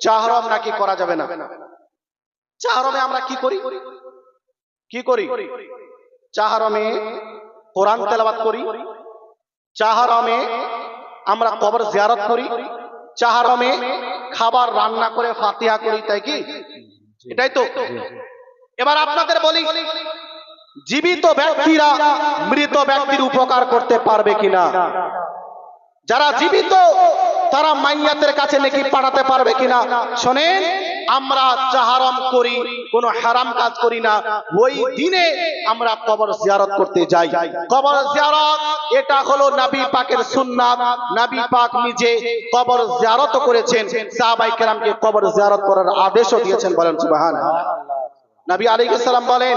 চাহরম নাকি করা যাবে না? চাহরমে আমরা কি করি? কি করি? চাহরমে কোরআন তেলাবাত করি। চাহরমে আমরা কবর জিয়ারত করি। চাহরমে খাবার রান্না করে ফাতিহা করি, তাই কি? এটাই তো। এবার আপনাদের বলি, জীবিত ব্যক্তিরা মৃত ব্যক্তির উপকার করতে পারবে কিনা? যারা জীবিত তারা মাইয়াদের কাছে নাকি পাঠাতে পারবে কিনা? শোনেন, আমরা চাহারম করি, কোন হারাম কাজ করি না। ওই দিনে আমরা কবর জিয়ারত করতে যাই। কবর জিয়ারত, এটা হলো নাবি পাকের সুন্নাত। নাবি পাক নিজে কবর জিয়ারত করেছেন। সাহাবাই কেরামকে কবর জিয়ারত করার আদেশও দিয়েছেন বলেন, সুবহানাল্লাহ। নবী আলাইহিস সালাম বলেন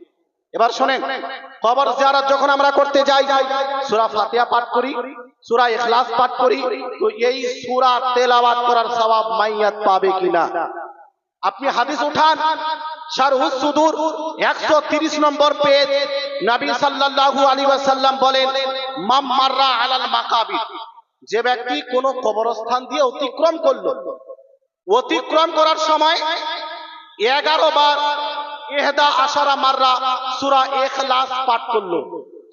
এবার শোনেন, কবর জিয়ারত যখন আমরা করতে যাই, সূরা ফাতিহা পাঠ করি, সূরা ইখলাস পাঠ করি, তো এই সূরা তেলাওয়াত করার সওয়াব মাইয়াত পাবে কিনা? আপনি হাদিস উঠান শারহুস সুদুর 130 নম্বর পেজ, নবী সাল্লাল্লাহু আলাইহি ওয়াসাল্লাম বলেন, মাম মাররা আলাল মাকাবির যে ব্যক্তি কোন কবরস্থান দিয়ে অতিক্রম করল, অতিক্রম করার সময় 11 বার এহদা আশারা মাররা সূরা ইখলাস পাঠ করল।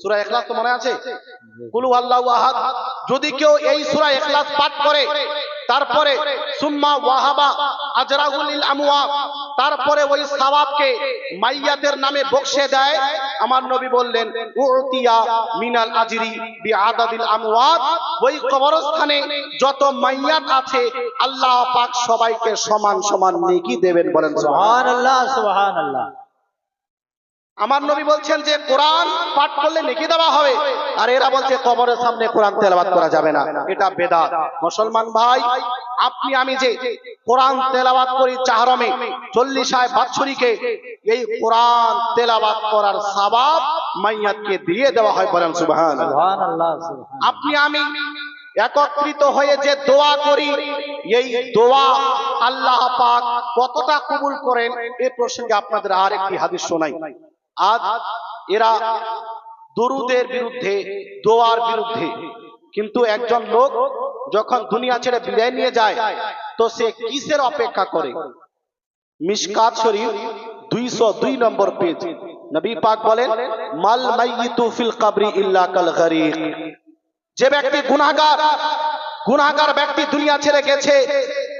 সুরা ইখলাস তো মনে আছে? কুলু আল্লাহু আহাদ যদি কেউ এই সুরা ইখলাস পাঠ করে তারপরে সুম্মা ওয়াহাবা আজরাহুল আমওয়াত তারপরে ওই সওয়াবকে মাইয়াতের নামে বকশে দেয়। আমার নবী বললেন, উতিয়া মিনাল আজরি বিআদাদিল আমওয়াত। ওই কবরস্থানে যত মাইয়াত আছে, আল্লাহ পাক সবাইকে সমান সমান নেকি দেবেন বলেন সুবহানাল্লাহ সুবহানাল্লাহ। আমার নবী বলছেন যে কোরআন পাঠ করলে নেকি দেওয়া হবে। আর এরা বলছে কবরের সামনে কোরআন তেলাওয়াত করা যাবে না। এটা বেদা মুসলমান ভাই আপনি আমি যে কোরআন তেলাবাদ করি চাহরমে চল্লিশ চল্লিশায় বাৎসরিকে এই কোরআন তেলাওয়াত করার সওয়াব মাইয়াতকে দিয়ে দেওয়া হয় বলেন সুবহানাল্লাহ। আপনি আমি একত্রিত হয়ে যে দোয়া করি এই দোয়া আল্লাহ পাক কতটা কবুল করেন এ প্রসঙ্গে আপনাদের আর একটি হাদিস শোনাই। আজ এরা দরুদের বিরুদ্ধে দোয়ার বিরুদ্ধে। কিন্তু একজন লোক যখন দুনিয়া ছেড়ে বিদায় নিয়ে যায় তো সে কিসের অপেক্ষা করে? মিশকাত শরীফ দুইশো দুই নম্বর পেজ। নবী পাক বলেন মাল মাইয়িতু ফিল কবরি ইল্লা কাল গরিক যে ব্যক্তি গুনাহগার গুনাহগার ব্যক্তি দুনিয়া ছেড়ে গেছে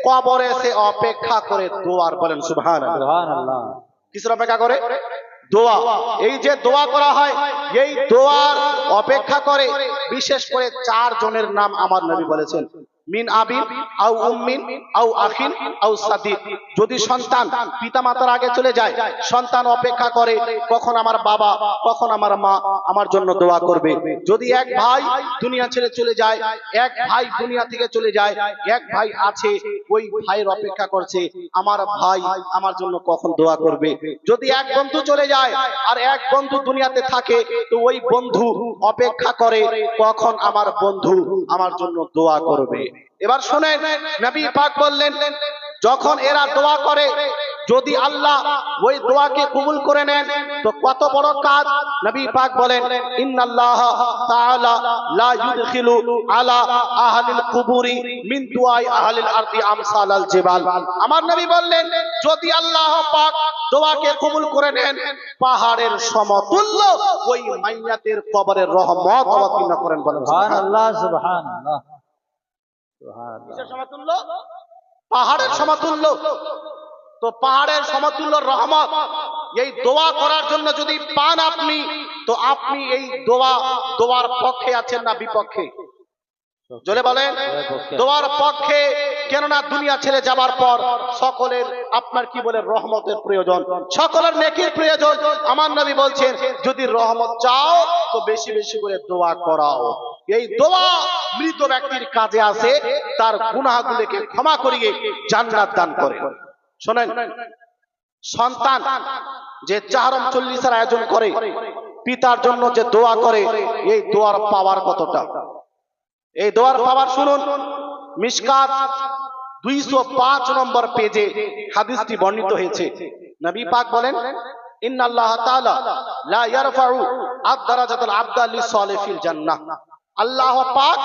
কবরে সে অপেক্ষা করে দোয়ার বলেন সুবহানাল্লাহ। সুবহানাল্লাহ। কিসের অপেক্ষা করে? দোয়া। এই যে দোয়া করা হয়, এই দোয়ার অপেক্ষা করে, বিশেষ করে চার জনের নাম আমার নবী বলেছেন। মিন আবিন আউ উম্মিন আউ আখিন আউ সাদিক। যদি সন্তান পিতামাতার আগে চলে যায়, সন্তান অপেক্ষা করে, কখন আমার বাবা, কখন আমার মা আমার জন্য দোয়া করবে। যদি এক ভাই দুনিয়া ছেড়ে চলে যায়, এক ভাই দুনিয়া থেকে চলে যায়, এক ভাই আছে, ওই ভাইয়ের অপেক্ষা করছে, আমার ভাই আমার জন্য কখন দোয়া করবে? যদি এক বন্ধু চলে যায় আর এক বন্ধু দুনিয়াতে থাকে, তো ওই বন্ধু অপেক্ষা করে, কখন আমার বন্ধু আমার জন্য দোয়া করবে? এবার শোনেন, নবী পাক বললেন, যখন এরা দোয়া করে, যদি আল্লাহ ওই দোয়াকে কবুল করে নেন, তো কত বড় কাজ? নবী পাক বলেন, ইন্নাল্লাহ তাআলা লা ইউদখিলু আলা আহলিল কুবুরি মিন দুআই আহলিল আরদি আমসালাল জিবাল। আমার নবী বললেন, যদি আল্লাহ পাক দোয়াকে কবুল করে নেন, পাহাড়ের সমতুল্য ওই মাইয়াতের কবরের রহমত অবতীর্ণ করেন বলেন। সুবহানাল্লাহ সুবহানাল্লাহ। সমতুল্য? পাহাড়ের সমতুল্য। তো পাহাড়ের সমতুল্য রহমত। এই দোয়া করার জন্য যদি পান আপনি, তো আপনি এই দোয়া, দোয়ার পক্ষে আছেন না বিপক্ষে? জলে বলেন। দোয়ার পক্ষে, কেননা দুনিয়া ছেড়ে যাবার পর সকলের, আপনার কি বলে, রহমতের প্রয়োজন। সকলের নেকির প্রয়োজন। আমার নবী বলছেন, যদি রহমত চাও, তো বেশি বেশি করে দোয়া করাও। এই দোয়া মৃত ব্যক্তির কাজে আসে, তার গুনাহগুলোকে ক্ষমা করিয়ে জান্নাত দান করে। শোনেন, সন্তান যে চারম চল্লিশের আয়োজন করে, পিতার জন্য যে দোয়া করে, এই দোয়ার পাওয়ার কতটা? এই দোয়ার পাওয়ার শুনুন, মিসকাত দুইশো পাঁচ নম্বর পেজে হাদিসটি বর্ণিত হয়েছে। নবী পাক বলেন ইন্না আল্লাহ তাআলা লা ইয়ারফাউ আদ-দারাজাতাল আবদা লিসালিফিল জান্নাহ। আল্লাহ পাক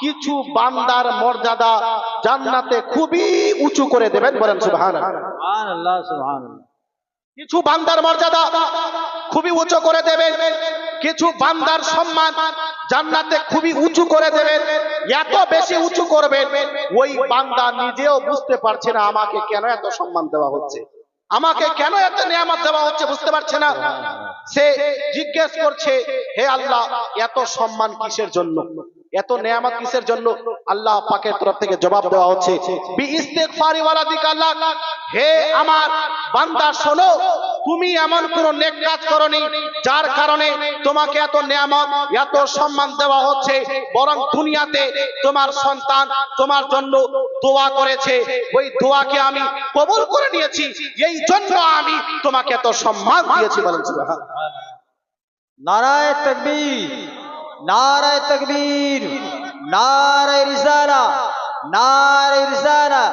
কিছু বান্দার মর্যাদা জান্নাতে খুবই উঁচু করে দেবেন বলেন সুবহান কিছু বান্দার মর্যাদা খুবই উঁচু করে দেবেন কিছু বান্দার সম্মান জান্নাতে খুবই উঁচু করে দেবেন এত বেশি উঁচু করবেন ওই বান্দা নিজেও বুঝতে পারছে না আমাকে কেন এত সম্মান দেওয়া হচ্ছে। আমাকে কেন এত নিয়ামত দেওয়া হচ্ছে বুঝতে পারছে না। সে জিজ্ঞেস করছে হে আল্লাহ এত সম্মান কিসের জন্য? এত নেয়ামত কিসের জন্য? আল্লাহ পাকের তরফ থেকে জবাব দেওয়া হচ্ছে বি ইস্তেগফারি ওয়ালা দিকাল্লাহ হে আমার বান্দা শোনো তুমি এমন কোন নেক কাজ করনি যার কারণে তোমাকে এত নেয়ামত এত সম্মান দেওয়া হচ্ছে বরং দুনিয়াতে তোমার সন্তান তোমার জন্য দোয়া করেছে। ওই দোয়াকে আমি কবুল করে নিয়েছি। এই জন্য আমি তোমাকে এত সম্মান দিয়েছি বলেন সুবহানাল্লাহ। নারায় তকবীর। নারায় তকবীর নারায় রিসালা নারায় রিসালা